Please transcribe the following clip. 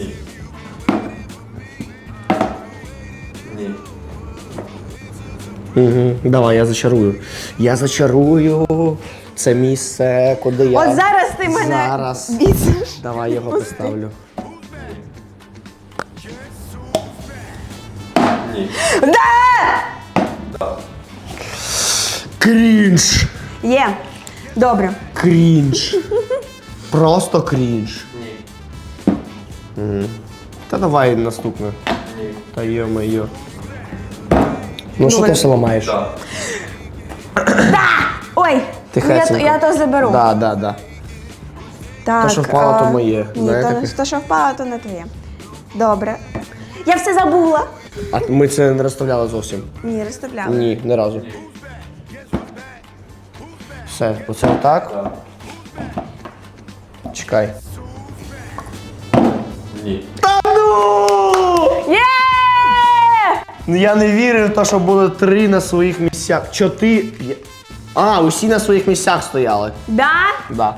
Ні. Ні. Угу. Давай, я зачарую. Я зачарую це місце, куди я. От зараз ти мене Зараз. бісиш. Давай його поставлю. Ні. Да! Крінж! Є. Добре. Крінж. Просто крінж. Ні. Та давай наступне. Ні. Та йо-моє. Ну що Добре. ти все ламаєш? Ой, ну, я, то- я то заберу. Да, да, да. Так, То, що впало, то моє. Ні, Знаєте, то, то, що впало, то не твоє. Добре. Я все забула. А ми це не розставляли зовсім. Ні, розставляла. Ні, не разу. Все, оце отак. Так. Чекай. Ні. Та ну! Є! Ну, Я не вірю в те, що було три на своїх місцях. Чотири. А, усі на своїх місцях стояли. Да? Да.